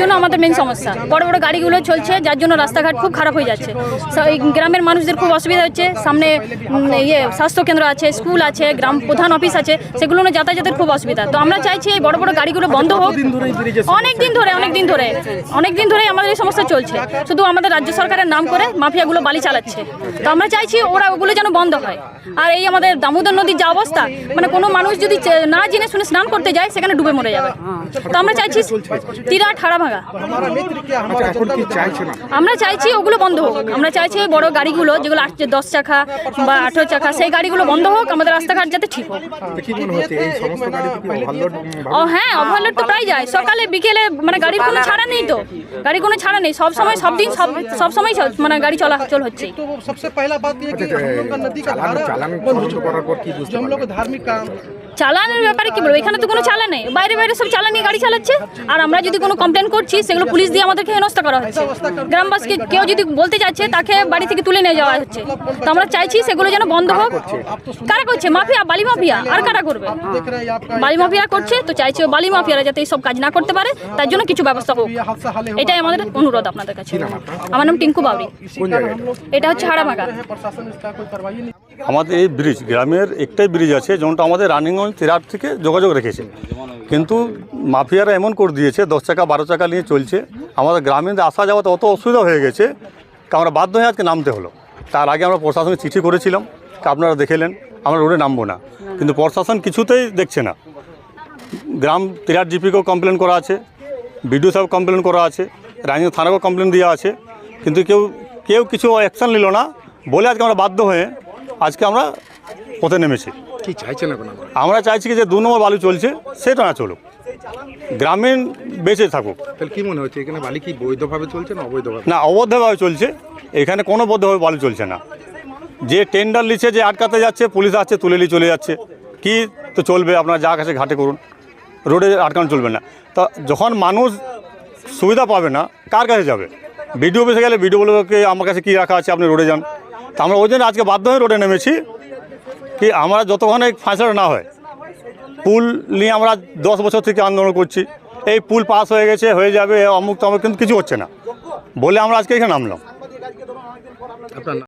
জন্য আমাদের মেন সমস্যা। বড় বড় গাড়িগুলো চলছে যার জন্য রাস্তাঘাট খুব খারাপ হয়ে যাচ্ছে। গ্রামের মানুষদের খুব অসুবিধা হচ্ছে। সামনে ইয়ে স্বাস্থ্যকেন্দ্র আছে স্কুল আছে গ্রাম প্রধান অফিস আছে সেগুলো যাতায়াতের খুব অসুবিধা। তো আমরা চাইছি এই বড় বড় গাড়িগুলো বন্ধ হোক। অনেক দিন ধরে অনেক দিন ধরে অনেক দিন ধরে আমাদের এই সমস্যা চলছে। শুধু আমাদের রাজ্য সরকারের নাম করে মাফিয়াগুলো বালি চালাচ্ছে। তো আমরা চাইছি ওরা ওগুলো যেন বন্ধ হয়। আর এই আমাদের দামোদর নদীর যা অবস্থা মানে কোনো মানুষ যদি না জেনে শুনে স্নান করতে যায় সেখানে ডুবে মরে যাবে। তো আমরা চাইছি তিরাট হাড়া আমরা চাইছি ওগুলো বন্ধ হোক। আমরা চাইছি বড় গাড়িগুলো যেগুলো আট দশ চাকা বা আঠেরো চাকা সেই গাড়িগুলো বন্ধ হোক আমাদের রাস্তাঘাট যাতে ঠিক হোক। ও হ্যাঁ ওভারলোড তো প্রায় যায়। সকালে বিকেলে মানে গাড়ির কোনো ছাড়া নেই তো। গাড়ি কোনো ছাড়া নেই। সব সময় সব দিন সব সব সময় মানে গাড়ি চলাচল হচ্ছে। চালানের ব্যাপারে কি বলব? এখানে তো কোনো চালা নেই। বাইরে বাইরে সব চালানি গাড়ি চালাচ্ছে। আর আমরা যদি কোনো কমপ্লেন করছি সেগুলো পুলিশ দিয়ে আমাদেরকে হেনস্থা করা হচ্ছে। গ্রামবাসীকে কেউ যদি বলতে যাচ্ছে তাকে বাড়ি থেকে তুলে নিয়ে যাওয়া হচ্ছে। তো আমরা চাইছি সেগুলো যেন বন্ধ হোক। কারা করছে? মাফিয়া বালি মাফিয়া? আর কারা করবে? বালি মাফিয়া করছে তো চাইছি বালি মাফিয়ারা যাতে এইসব কাজ না করতে পারে তার জন্য কিছু ব্যবস্থা হোক। এটাই আমাদের অনুরোধ আপনাদের কাছে। আমার নাম টিঙ্কু বাউরি এটা? হচ্ছে হাড়ামাগা। আমাদের এই ব্রিজ গ্রামের একটাই ব্রিজ আছে যেমনটা আমাদের রানিংগঞ্জ থেরাপ থেকে যোগাযোগ রেখেছে। কিন্তু মাফিয়ারা এমন করে দিয়েছে, দশ টাকা বারো চাকা নিয়ে চলছে। আমাদের গ্রামীণ আসা যাওয়াতে অত অসুবিধা হয়ে গেছে তা আমরা বাধ্য হয়ে আজকে নামতে হলো। তার আগে আমরা প্রশাসনকে চিঠি করেছিলাম, তা আপনারা দেখেলেন আমরা রোডে নামবো না। কিন্তু প্রশাসন কিছুতেই দেখছে না। গ্রাম তিরাট জিপিকেও কমপ্লেন করা আছে, বিডিও সাহেব কমপ্লেন করা আছে রানীগঞ্জ থানাকেও কমপ্লেন দেওয়া আছে, কিন্তু কেউ কেউ কিছু অ্যাকশন নিল না বলে আজকে আমরা বাধ্য হয়ে আজকে আমরা পথে নেমেছি। কি চাইছেন এখন আমরা চাইছি যে দু নম্বর বালু চলছে সেটা না চলুক। গ্রামীণ বেঁচে থাকুক। তাহলে কি মনে হচ্ছে এখানে বালি কি বৈধভাবে চলছে না অবৈধভাবে? না অবৈধভাবে চলছে। এখানে কোনো বদ্ধভাবে বালু চলছে না। যে টেন্ডার লিখছে যে আটকাতে যাচ্ছে পুলিশ আসছে তুলে নিয়ে চলে যাচ্ছে। কি তো চলবে? আপনারা যা কাছে ঘাটে করুন। রোডে আটকানো চলবে না। তা যখন মানুষ সুবিধা পাবে না কার কাছে যাবে? ভিডিও অফিসে গেলে ভিডিও বলবে আমার কাছে কী রাখা আছে? আপনি রোডে যান। তা আমরা ওই জন্য আজকে বাধ্য হয়ে রোডে নেমেছি। কি আমরা যতক্ষণে ফাঁসড়া না হয়, পুল নিয়ে আমরা দশ বছর থেকে আন্দোলন করছি। এই পুল পাস হয়ে গেছে, হয়ে যাবে, অমুক তমুক, কিন্তু কিছু হচ্ছে না। বলে আমরা আজকে এখানে নামলাম।